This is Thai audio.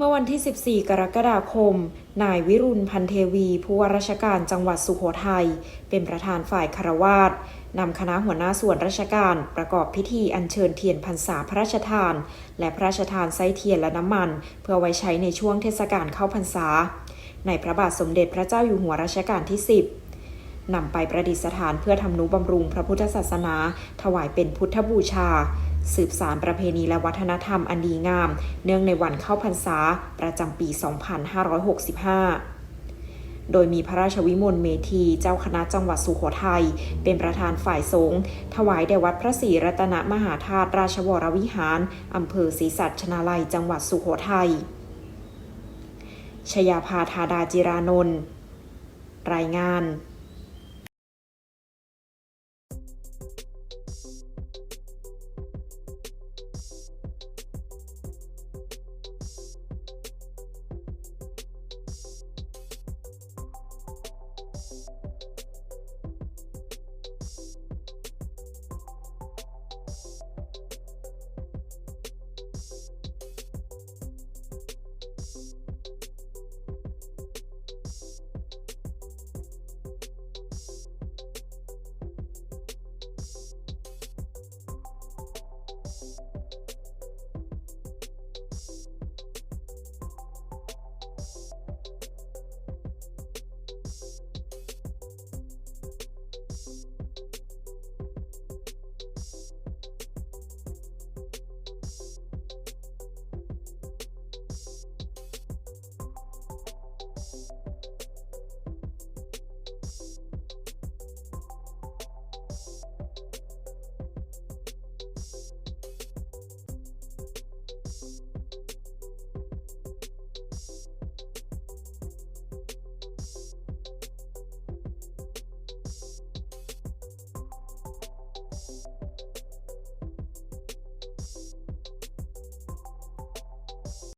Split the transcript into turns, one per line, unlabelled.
เมื่อวันที่ 14 กรกฎาคม นายวิรุณพันเทวีผู้ว่าราชการจังหวัดสุโขทัย เป็นประธานฝ่ายคารวาสนำคณะหัวหน้าส่วนราชการประกอบพิธีอัญเชิญเทียนพรรษาพระราชทาน และพระราชทานไส้เทียนและน้ำมัน เพื่อไว้ใช้ในช่วงเทศกาลเข้าพรรษา ในพระบาทสมเด็จพระเจ้าอยู่หัวรัชกาลที่ 10 นำไปประดิษฐานเพื่อทำนุบำรุงพระพุทธศาสนา ถวายเป็นพุทธบูชา สืบสารประเพณีและวัฒนธรรมอันดีงาม เนื่องในวันเข้าพรรษา ประจำปี 2565โดยมีพระราชวิมลเมธีเจ้าคณะจังหวัดสุโขทัยเป็นประธานฝ่ายสงฆ์ถวายแด่วัดพระศรีรัตนมหาธาตุราชวรวิหารอำเภอศรีสัชนาลัยจังหวัดสุโขทัยชยาภาธาดาจิรานนท์รายงาน